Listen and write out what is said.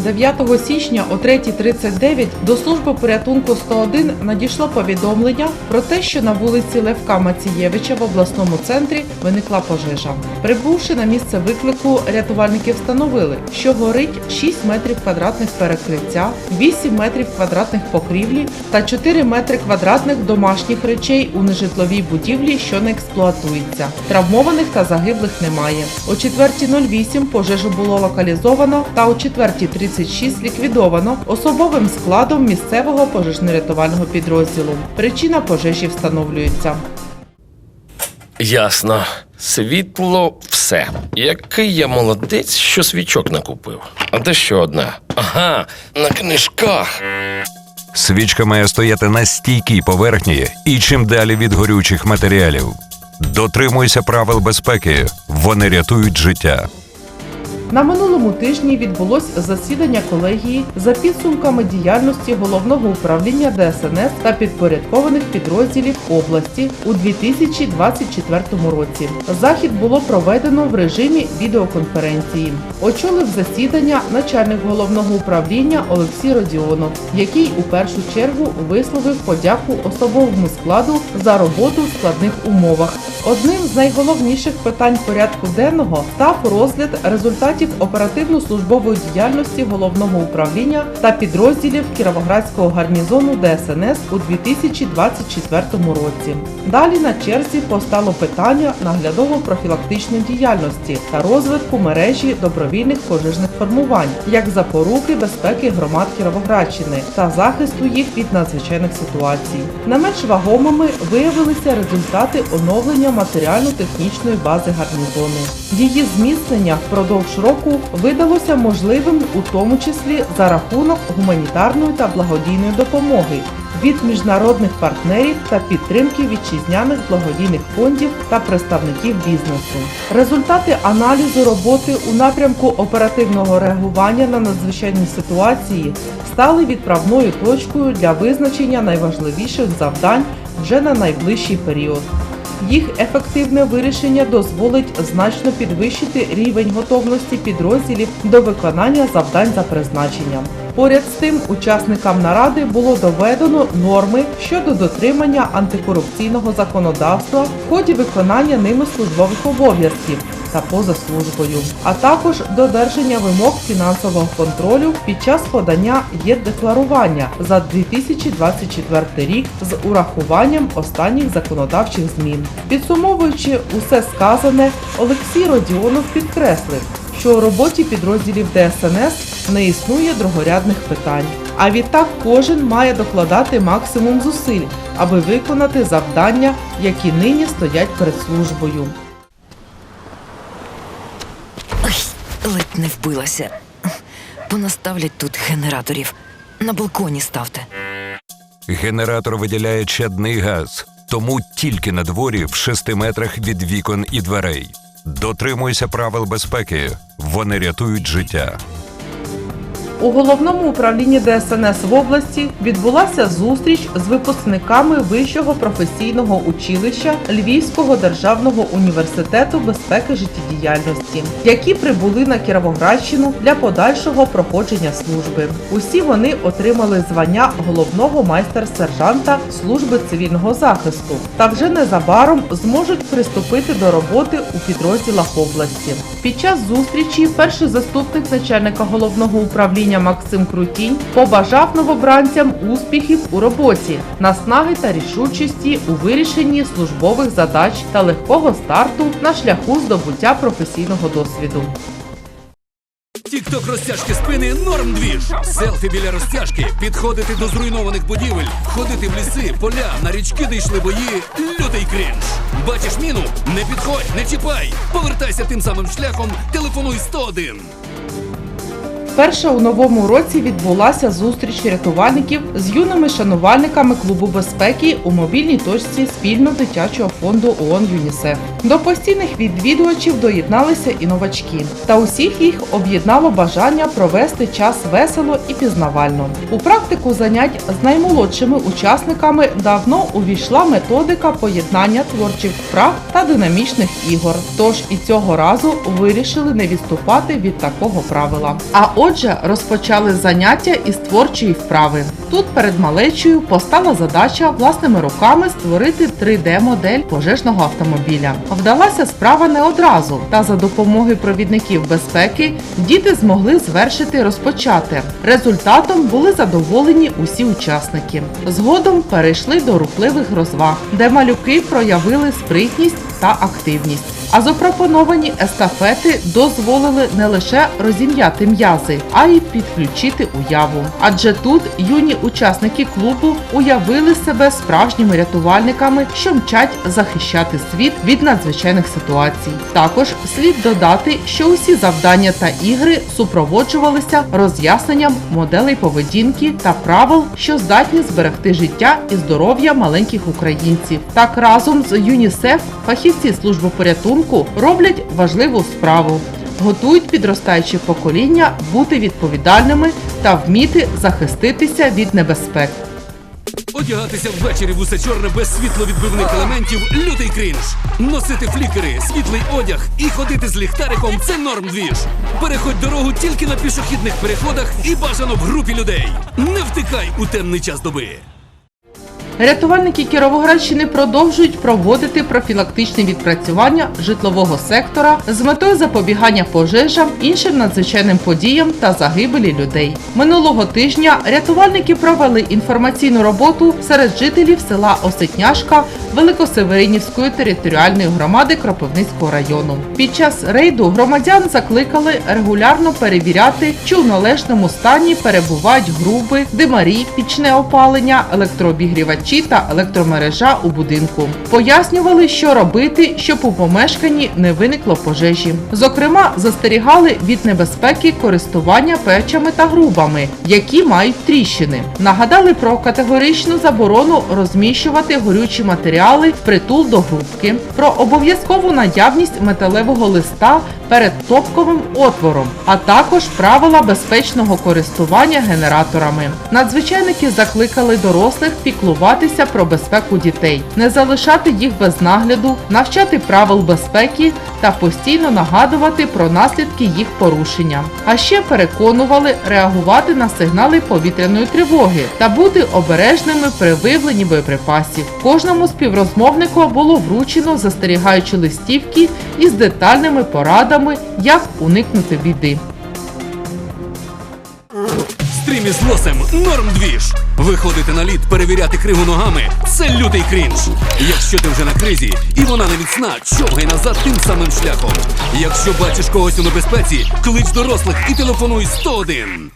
9 січня о 3.39 до служби порятунку 101 надійшло повідомлення про те, що на вулиці Левка Мацієвича в обласному центрі виникла пожежа. Прибувши на місце виклику, рятувальники встановили, що горить 6 метрів квадратних перекриття, 8 метрів квадратних покрівлі та 4 метри квадратних домашніх речей у нежитловій будівлі, що не експлуатується. Травмованих та загиблих немає. О 4.08 пожежу було локалізовано та о 4.36 ліквідовано особовим складом місцевого пожежно-рятувального підрозділу. Причина пожежі встановлюється. Ясно. Світло все. Який я молодець, що свічок накупив. А де ще одна? Ага, на книжках. Свічка має стояти на стійкій поверхні і чим далі від горючих матеріалів. Дотримуйся правил безпеки, вони рятують життя. На минулому тижні відбулось засідання колегії за підсумками діяльності головного управління ДСНС та підпорядкованих підрозділів області у 2024 році. Захід було проведено в режимі відеоконференції. Очолив засідання начальник головного управління Олексій Родіонов, який у першу чергу висловив подяку особовому складу за роботу в складних умовах. Одним з найголовніших питань порядку денного став розгляд результатів оперативно-службової діяльності головного управління та підрозділів Кіровоградського гарнізону ДСНС у 2024 році. Далі на черзі постало питання наглядово-профілактичної діяльності та розвитку мережі добровільних пожежних формувань як запоруки безпеки громад Кіровоградщини та захисту їх від надзвичайних ситуацій. Не менш вагомими виявилися результати оновлення матеріально-технічної бази гарнізону. Її зміцнення впродовж року видалося можливим у тому числі за рахунок гуманітарної та благодійної допомоги від міжнародних партнерів та підтримки вітчизняних благодійних фондів та представників бізнесу. Результати аналізу роботи у напрямку оперативного реагування на надзвичайні ситуації стали відправною точкою для визначення найважливіших завдань вже на найближчий період. Їх ефективне вирішення дозволить значно підвищити рівень готовності підрозділів до виконання завдань за призначенням. Поряд з тим, учасникам наради було доведено норми щодо дотримання антикорупційного законодавства в ході виконання ними службових обов'язків та поза службою, а також додержання вимог фінансового контролю під час подання ЄД-декларування за 2024 рік з урахуванням останніх законодавчих змін. Підсумовуючи усе сказане, Олексій Родіонов підкреслив, що у роботі підрозділів ДСНС не існує другорядних питань. А відтак кожен має докладати максимум зусиль, аби виконати завдання, які нині стоять перед службою. Ледь не вбилася. Понаставлять тут генераторів. На балконі ставте. Генератор виділяє чадний газ, тому тільки на дворі в 6 метрах від вікон і дверей. Дотримуйся правил безпеки, вони рятують життя. У головному управлінні ДСНС в області відбулася зустріч з випускниками Вищого професійного училища Львівського державного університету безпеки життєдіяльності, які прибули на Кіровоградщину для подальшого проходження служби. Усі вони отримали звання головного майстер-сержанта служби цивільного захисту та вже незабаром зможуть приступити до роботи у підрозділах області. Під час зустрічі перший заступник начальника головного управління Максим Крутінь побажав новобранцям успіхів у роботі, наснаги та рішучості у вирішенні службових задач та легкого старту на шляху здобуття професійного досвіду. Тікток розтяжки спини норм двіж. Селфі біля розтяжки, підходити до зруйнованих будівель, ходити в ліси, поля, на річки, де йшли бої. Лютий крінж. Бачиш міну? Не підходь, не чіпай. Повертайся тим самим шляхом, телефонуй 101. Вперше у новому році відбулася зустріч рятувальників з юними шанувальниками клубу безпеки у мобільній точці спільно дитячого фонду ООН ЮНІСЕФ. До постійних відвідувачів доєдналися і новачки, та усіх їх об'єднало бажання провести час весело і пізнавально. У практику занять з наймолодшими учасниками давно увійшла методика поєднання творчих вправ та динамічних ігор. Тож і цього разу вирішили не відступати від такого правила. А отже, розпочали заняття із творчої вправи. Тут перед малечою постала задача власними руками створити 3D-модель пожежного автомобіля. Вдалася справа не одразу, та за допомогою провідників безпеки діти змогли звершити розпочати. Результатом були задоволені усі учасники. Згодом перейшли до рухливих розваг, де малюки проявили спритність та активність. А запропоновані естафети дозволили не лише розім'яти м'язи, а й підключити уяву. Адже тут юні учасники клубу уявили себе справжніми рятувальниками, що мчать захищати світ від надзвичайних ситуацій. Також слід додати, що усі завдання та ігри супроводжувалися роз'ясненням моделей поведінки та правил, що здатні зберегти життя і здоров'я маленьких українців. Так разом з ЮНІСЕФ фахівці служби порятунку роблять важливу справу. Готують підростаюче покоління бути відповідальними та вміти захиститися від небезпек. Одягатися ввечері в усе чорне без світловідбивних елементів лютий крінж. Носити флікери, світлий одяг і ходити з ліхтариком це норм двіж. Переходь дорогу тільки на пішохідних переходах і бажано в групі людей. Не втикай у темний час доби. Рятувальники Кіровоградщини продовжують проводити профілактичні відпрацювання житлового сектора з метою запобігання пожежам, іншим надзвичайним подіям та загибелі людей. Минулого тижня рятувальники провели інформаційну роботу серед жителів села Осетняшка Великосеверинівської територіальної громади Кропивницького району. Під час рейду громадян закликали регулярно перевіряти, чи у належному стані перебувають груби, димарі, пічне опалення, електрообігрівачі та електромережа у будинку. Пояснювали, що робити, щоб у помешканні не виникло пожежі. Зокрема, застерігали від небезпеки користування печами та грубами, які мають тріщини. Нагадали про категоричну заборону розміщувати горючі матеріали впритул до грубки, про обов'язкову наявність металевого листа перед топковим отвором, а також правила безпечного користування генераторами. Надзвичайники закликали дорослих піклуватися про безпеку дітей, не залишати їх без нагляду, навчати правил безпеки та постійно нагадувати про наслідки їх порушення. А ще переконували реагувати на сигнали повітряної тривоги та бути обережними при виявленні боєприпасів. Кожному співрозмовнику було вручено застерігаючі листівки із детальними порадами, як уникнути біди. Стрім із лосем норм двіж. Виходити на лід, перевіряти кригу ногами це лютий крінж. Якщо ти вже на кризі і вона не міцна, човгай назад тим самим шляхом. Якщо бачиш когось у небезпеці, клич дорослих і телефонуй 101.